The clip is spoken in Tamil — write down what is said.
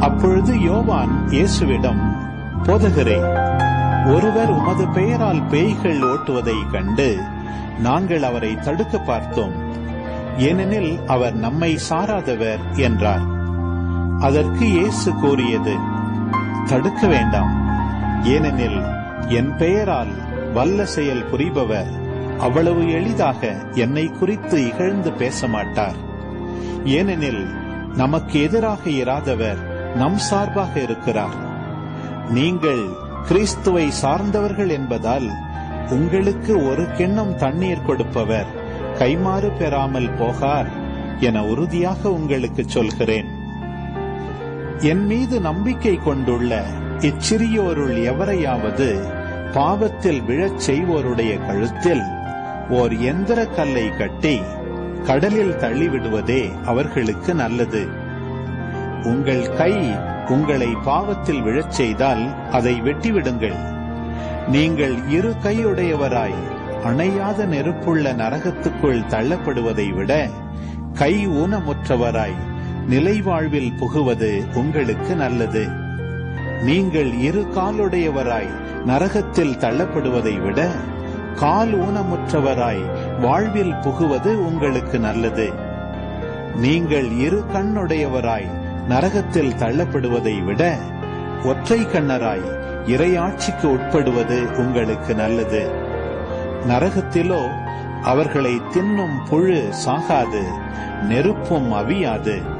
அப்பொழுது யோவான் இயேசுவிடம் போதகரே ஒருவர் உமது பெயரால் பேய்கள் ஓட்டுவதை கண்டு நாங்கள் அவரை தடுக்க பார்த்தோம். ஏனெனில் அவர் நம்மை சாராதவர் என்றார். அதற்கு இயேசு கூறியது தடுக்க வேண்டாம். ஏனெனில் என் பெயரால் வல்ல செயல் புரிபவர் அவ்வளவு எளிதாக என்னை குறித்து இகழ்ந்து பேச மாட்டார். ஏனெனில் நமக்கு எதிராக இராதவர் நம் சார்பாக இருக்கிறார். நீங்கள் கிறிஸ்துவை சார்ந்தவர்கள் என்பதால் உங்களுக்கு ஒரு கிண்ணம் தண்ணீர் கொடுப்பவர். கைமாறு பெறாமல் போகார் என உறுதியாக உங்களுக்கு சொல்கிறேன். என் மீது நம்பிக்கை கொண்டுள்ள இச்சிறியோருள் எவரையாவது பாவத்தில் விழச் செய்வோருடைய கழுத்தில் ஓர் எந்திர கல்லை கட்டி கடலில் தள்ளிவிடுவதே அவர்களுக்கு நல்லது. உங்கள் கை உங்களை பாவத்தில் விழச் செய்தால் அதை வெட்டிவிடுங்கள். நீங்கள் இரு கையுடையவராய் அணையாத நெருப்புள்ள நரகத்துக்குள் தள்ளப்படுவதை விட கை ஊனமுற்றவராய் நிலைவாழ்வில் புகுவது உங்களுக்கு நல்லது. நீங்கள் இரு காலுடையவராய் நரகத்தில் தள்ளப்படுவதை விட கால் ஊனமுற்றவராய் வாழ்வில் புகுவது உங்களுக்கு நல்லது. நீங்கள் இரு கண்ணுடையவராய் நரகத்தில் தள்ளப்படுவதை விட ஒற்றை கண்ணராய் இரையாட்சிக்கு உட்படுவது உங்களுக்கு நல்லது. நரகத்திலோ அவர்களை தின்னும் புழு சாகாது நெருப்பும் அவியாது.